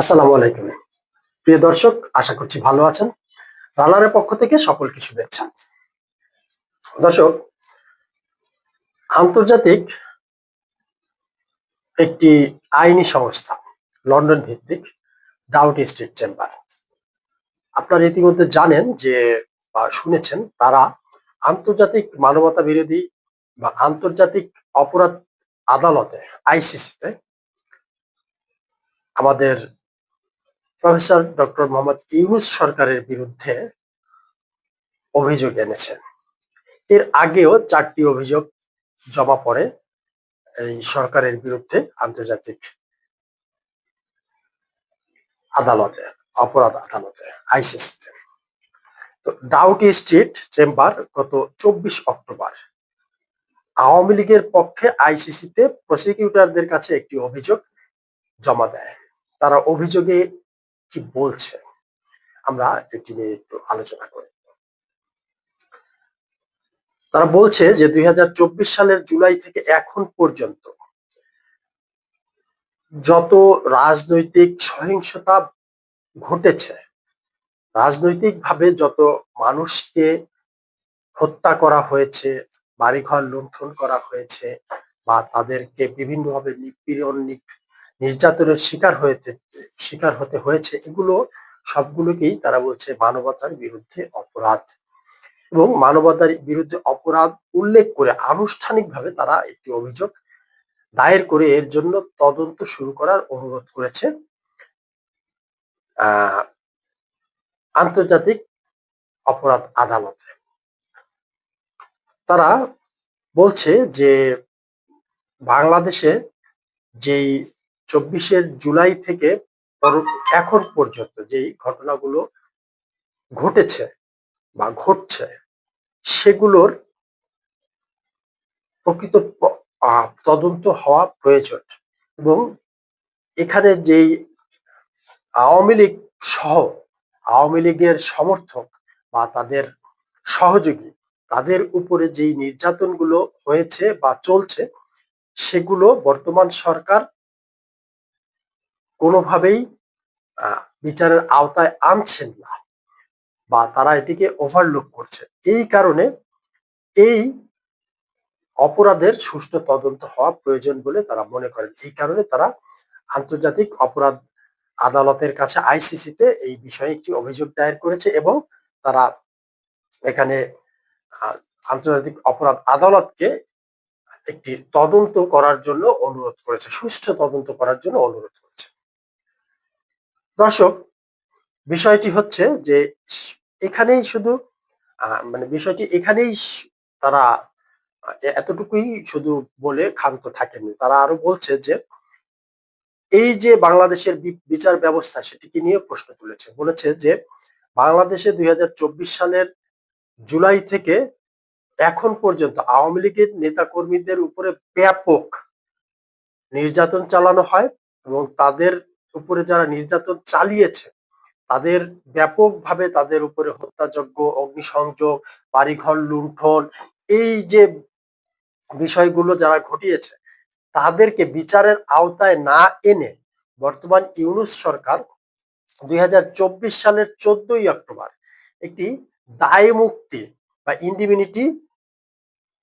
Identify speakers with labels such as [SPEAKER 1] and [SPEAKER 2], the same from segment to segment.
[SPEAKER 1] আসসালামু আলাইকুম। প্রিয় দর্শক, আশা করছি ভালো আছেন। রানারের পক্ষ থেকে সকলকে শুভেচ্ছা। দর্শক, আন্তর্জাতিক একটি আইনি সংস্থা, লন্ডন ভিত্তিক ডাউট স্ট্রিট চেম্বার। আপনারা ইতিমধ্যে জানেন যে, বা শুনেছেন, তারা আন্তর্জাতিক মানবতা বিরোধী বা আন্তর্জাতিক অপরাধ আদালতে, আইসিসিতে আমাদের প্রফেসর ডক্টর মোহাম্মদ ইউনুস সরকারের বিরুদ্ধে অভিযোগ এনেছেন। এর আগেও চারটি অভিযোগ জমা পড়ে এই সরকারের বিরুদ্ধে আন্তর্জাতিক আদালতে, অপরাধ আদালতে আইসিসিতে তো। ডাউটি স্ট্রিট চেম্বার গত চব্বিশ অক্টোবর আওয়ামী লীগের পক্ষে আইসিসিতে প্রসিকিউটরদের কাছে একটি অভিযোগ জমা দেয়। তারা অভিযোগে কি বলছে? আমরা এটি নিয়ে একটু আলোচনা করি। তারা বলছে যে দুই হাজার চব্বিশ সালের জুলাই থেকে এখন পর্যন্ত যত রাজনৈতিক সহিংসতা ঘটেছে, রাজনৈতিকভাবে যত মানুষকে হত্যা করা হয়েছে, বাড়িঘর লুণ্ঠন করা হয়েছে বা তাদেরকে বিভিন্নভাবে নিপীড়ন নির্যাতনের শিকার হয়েছে শিকার হতে হয়েছে, এগুলো সবগুলোকেই তারা বলছে মানবতার বিরুদ্ধে অপরাধ। এবং মানবতার বিরুদ্ধে অপরাধ উল্লেখ করে আনুষ্ঠানিকভাবে তারা একটি অভিযোগ দায়ের করে এর জন্য তদন্ত শুরু করার অনুরোধ করেছে। আন্তর্জাতিক অপরাধ আদালতে। তারা বলছে যে বাংলাদেশে যেই চব্বিশের জুলাই থেকে এখন পর্যন্ত যেই ঘটনাগুলো ঘটেছে বা ঘটছে, সেগুলোর প্রকৃত তদন্ত হওয়া প্রয়োজন এবং এখানে যেই আওয়ামী লীগ সহ আওয়ামী লীগের সমর্থক বা তাদের সহযোগী, তাদের উপরে যেই নির্যাতনগুলো হয়েছে বা চলছে, সেগুলো বর্তমান সরকার কোনোভাবেই বিচারের আওতায় আনছেন না বা তারা এটিকে ওভারলুক করছে। এই কারণে এই অপরাধের সুষ্ঠু তদন্ত হওয়া প্রয়োজন বলে তারা মনে করেন। এই কারণে তারা আন্তর্জাতিক অপরাধ আদালতের কাছে আইসিসিতে এই বিষয়ে একটি অভিযোগ দায়ের করেছে এবং তারা এখানে আন্তর্জাতিক অপরাধ আদালতকে একটি তদন্ত করার জন্য অনুরোধ করেছে। সুষ্ঠু তদন্ত করার জন্য অনুরোধ দর্শক, বিষয়টি হচ্ছে যে এখানেই শুধু মানে বিষয়টি এখানেই তারা এতটুকুই শুধু বলে ক্ষান্ত থাকেননি। তারা আরও বলছে যে, এই যে বাংলাদেশের বিচার ব্যবস্থা সেটিকে নিয়ে প্রশ্ন তুলেছে। বলেছে যে, বাংলাদেশে দুই হাজার চব্বিশ সালের জুলাই থেকে এখন পর্যন্ত আওয়ামী লীগের নেতাকর্মীদের উপরে ব্যাপক নির্যাতন চালানো হয় এবং তাদের উপরে যারা নির্যাতন চালিয়েছে, তাদের ব্যাপকভাবে তাদের উপরে হত্যাযজ্ঞ, অগ্নিসংযোগ, বাড়িঘর লুণ্ঠন, এই যে বিষয়গুলো যারা ঘটিয়েছে, তাদেরকে বিচারের আওতায় না এনে বর্তমান ইউনুস সরকার দুই হাজার চব্বিশ সালের চোদ্দই অক্টোবর একটি দায় মুক্তি বা ইন্ডিমিনিটি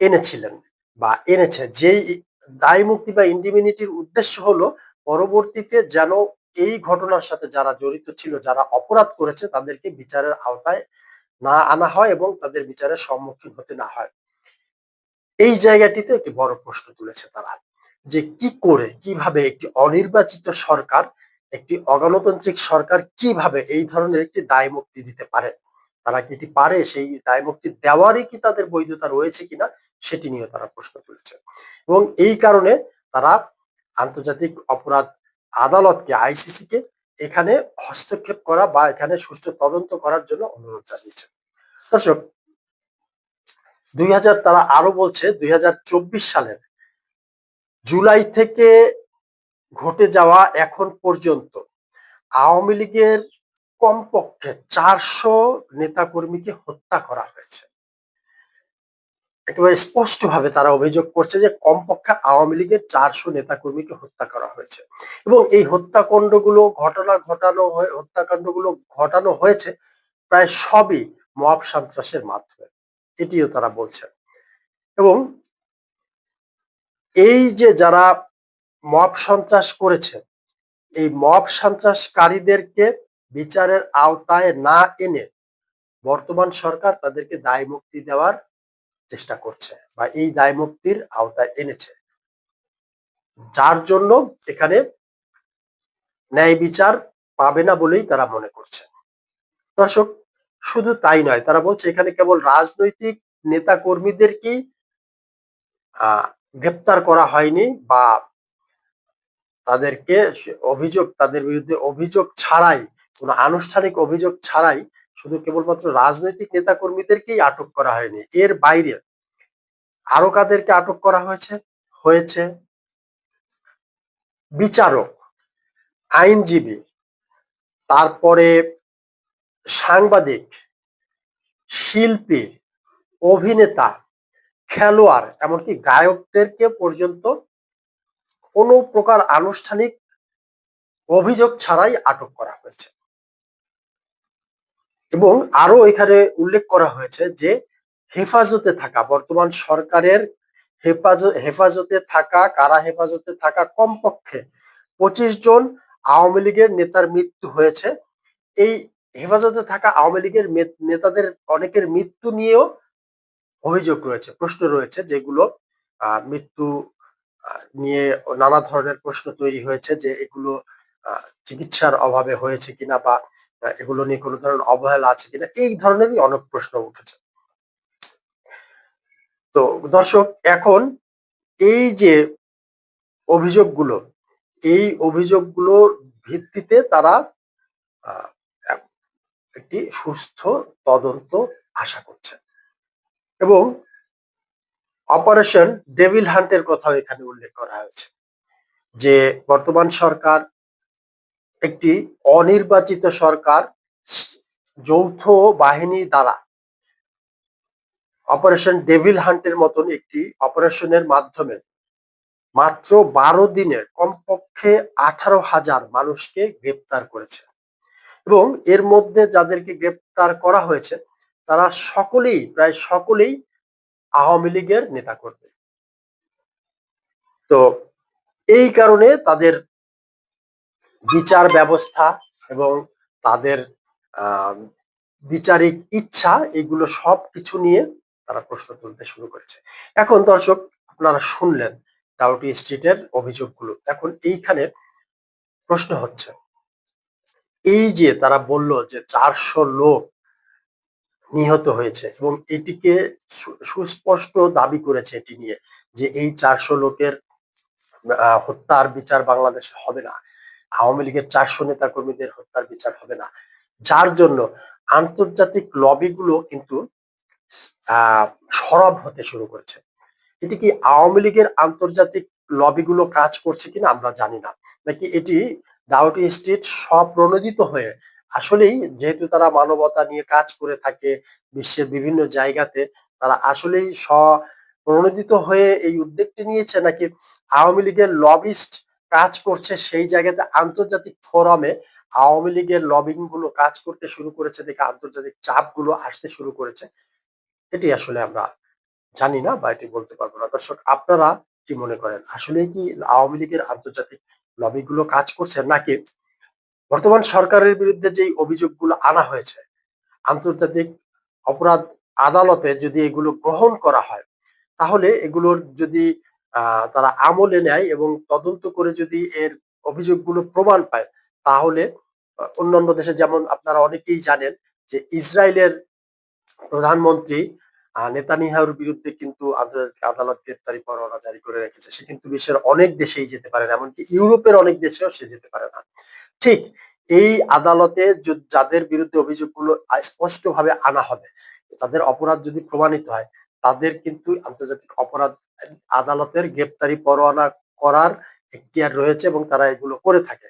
[SPEAKER 1] এনেছিলেন বা এনেছে। যেই দায় মুক্তি বা ইন্ডিমিনিটির উদ্দেশ্য হলো পরবর্তীতে যেন এই ঘটনার সাথে যারা জড়িত ছিল, যারা অপরাধ করেছে, তাদেরকে বিচারের আওতায় না আনা হয় এবং তাদের বিচারের সম্মুখীন হতে না হয়। এই জায়গাটিতে একটি বড় প্রশ্ন তুলেছে তারা, যে কি করে, কীভাবে একটি অনির্বাচিত সরকার, একটি অগণতান্ত্রিক সরকার কীভাবে এই ধরনের একটি দায় মুক্তি দিতে পারে? তারা কি এটি পারে? সেই দায় মুক্তি দেওয়ারই কি তাদের বৈধতা রয়েছে কিনা, সেটি নিয়ে তারা প্রশ্ন তুলেছে। এবং এই কারণে তারা আন্তর্জাতিক অপরাধ আদালতকে আইসিসি কে এখানে হস্তক্ষেপ করা বা এখানে সুষ্ঠু তদন্ত করার জন্য অনুরোধ জানিয়েছে দর্শক দুই হাজার তারা আরও বলছে দুই হাজার চব্বিশ সালের জুলাই থেকে ঘটে যাওয়া এখন পর্যন্ত আওয়ামী লীগের কমপক্ষে চারশো নেতাকর্মীকে হত্যা করা হয়েছে। একেবারে স্পষ্টভাবে তারা অভিযোগ করছে যে কমপক্ষে আওয়ামী লীগের চারশো নেতাকর্মীকে হত্যা করা হয়েছে। এবং এই হত্যাকাণ্ডগুলো ঘটনা ঘটানো হত্যাকাণ্ডগুলো ঘটানো হয়েছে প্রায় সবই মব সন্ত্রাসের মাধ্যমে। এটিও তারা বলছেন এবং এই যে যারা মব সন্ত্রাস করেছে, এই মব সন্ত্রাসকারীদেরকে বিচারের আওতায় না এনে বর্তমান সরকার তাদেরকে দায় মুক্তি দেওয়ার চেষ্টা করছে বা এই দায় মুক্তির আওতায় এনেছে। যার জন্য এখানে ন্যায় বিচার পাবে না বলেই তারা মনে করছে। দর্শক, শুধু তাই নয়, তারা বলছে এখানে কেবল রাজনৈতিক নেতা কর্মীদেরকেই গ্রেপ্তার করা হয়নি বা তাদেরকে অভিযোগ, তাদের বিরুদ্ধে অভিযোগ ছাড়াই, কোনো আনুষ্ঠানিক অভিযোগ ছাড়াই শুধু কেবলমাত্র রাজনৈতিক নেতা কর্মীদেরকেই আটক করা হয়নি, এর বাইরে আরও কাদেরকে আটক করা হয়েছে? হয়েছে বিচারক, আইনজীবী, তারপরে সাংবাদিক, শিল্পী, অভিনেতা, খেলোয়াড়, এমনকি গায়কদেরকে পর্যন্ত কোনো প্রকার আনুষ্ঠানিক অভিযোগ ছাড়াই আটক করা হয়েছে। এবং আরও এখানে উল্লেখ করা হয়েছে যে হেফাজতে থাকা, বর্তমান সরকারের হেফাজত থাকা, কারা হেফাজতে থাকা, কমপক্ষে পঁচিশ জন আওয়ামী লীগের নেতার মৃত্যু হয়েছে। এই হেফাজতে থাকা আওয়ামী লীগের নেতাদের অনেকের মৃত্যু নিয়েও অভিযোগ রয়েছে, প্রশ্ন রয়েছে, যেগুলো মৃত্যু নিয়ে নানা ধরনের প্রশ্ন তৈরি হয়েছে যে এগুলো চিকিৎসার অভাবে হয়েছে কিনা বা এগুলো নিয়ে কোনো ধরনের অবহেলা আছে কিনা, এই ধরনেরই অনেক প্রশ্ন উঠেছে। তো দর্শক, এখন এই যে অভিযোগগুলো, এই অভিযোগগুলোর ভিত্তিতে তারা একটি সুস্থ তদন্ত আশা করছে। এবং অপারেশন ডেভিল হান্টের কথাও এখানে উল্লেখ করা হয়েছে যে, বর্তমান সরকার একটি অনির্বাচিত সরকার যৌথ বাহিনী দ্বারা। অপারেশন ডেভিল হান্টের মতন একটি অপারেশনের মাধ্যমে মাত্র বারো দিনে কমপক্ষে আঠারো হাজার মানুষকে গ্রেপ্তার করেছে। এবং এর মধ্যে যাদেরকে গ্রেপ্তার করা হয়েছে, তারা সকলেই, প্রায় সকলেই আওয়ামী লীগের নেতা করবে তো এই কারণে তাদের বিচার ব্যবস্থা এবং তাদের বিচারিক ইচ্ছা এগুলো সব কিছু নিয়ে তারা প্রশ্ন তুলতে শুরু করেছে। এখন দর্শক, আপনারা শুনলেন ডাউটি স্ট্রিটের অভিযোগগুলো। এখন এইখানে প্রশ্ন হচ্ছে, এই যে তারা বলল যে চারশো লোক নিহত হয়েছে এবং এটিকে সুস্পষ্ট দাবি করেছে এটি নিয়ে যে এই চারশো লোকের হত্যার বিচার বাংলাদেশে হবে না। আওয়ামী লীগের চারশো নেতা কর্মীদের হত্যার বিচার হবে না। যার জন্য আন্তর্জাতিক লবিগুলো কিন্তু সরব হতে শুরু করেছে। এটি কি আওয়ামী লীগের আন্তর্জাতিক লবিগুলো কাজ করছে কিনা আমরা জানি না। নাকি এটি ডাউটি স্ট্রিট স্বপ্রণোদিত হয়ে আসলেই যেহেতু তারা মানবতা নিয়ে কাজ করে থাকে, বিশ্বের বিভিন্ন জায়গাতে, তারা আসলেই স্বপ্রণোদিত হয়ে এই উদ্যোগটি নিয়েছে নাকি আওয়ামী লীগের লবিস্ট কাজ করছে সেই জায়গাতে আন্তর্জাতিক ফোরামে আওয়ামী লীগের লবিংগুলো কাজ করতে শুরু করেছে, দেখে আন্তর্জাতিক চাপগুলো আসতে শুরু করেছে। এটি আসলে আমরা জানি না বা এটি বলতে পারব না। দর্শক, আপনারা কি মনে করেন? আসলে কি আওয়ামী লীগের আন্তর্জাতিক লবিগুলো কাজ করছে নাকি বর্তমান সরকারের বিরুদ্ধে যেই অভিযোগগুলো আনা হয়েছে, আন্তর্জাতিক অপরাধ আদালতে যদি এগুলো গ্রহণ করা হয়, তাহলে এগুলোর যদি তারা আমলে নেয় এবং তদন্ত করে যদি এর অভিযোগগুলো প্রমাণ পায়, তাহলে অন্যান্য দেশে যেমন আপনারা অনেকেই জানেন যে ইসরায়েলের প্রধানমন্ত্রী নেতানিয়াহুর বিরুদ্ধে কিন্তু আন্তর্জাতিক আদালত গ্রেপ্তারি পরোয়ানা জারি করে রেখেছে। সে কিন্তু বিশ্বের অনেক দেশেই যেতে পারে না, এমনকি ইউরোপের অনেক দেশেও সে যেতে পারে না। ঠিক এই আদালতে যাদের বিরুদ্ধে অভিযোগগুলো স্পষ্টভাবে আনা হবে, তাদের অপরাধ যদি প্রমাণিত হয় তাদের কিন্তু আন্তর্জাতিক অপরাধ আদালতের গ্রেপ্তারি পরোয়ানা করার এখতিয়ার রয়েছে এবং তারা এগুলো করে থাকে।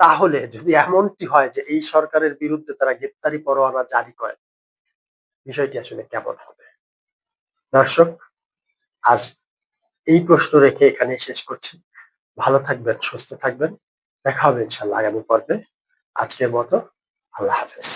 [SPEAKER 1] তাহলে যদি এমনটি হয় যে এই সরকারের বিরুদ্ধে তারা গ্রেপ্তারি পরোয়ানা জারি করে, বিষয়টি আসলে কেমন হবে? দর্শক, আজ এই প্রশ্ন রেখে এখানে শেষ করছি। ভালো থাকবেন, সুস্থ থাকবেন। দেখা হবে ইনশাল্লাহ আগামী পর্বে। আজকের মতো আল্লাহ হাফেজ।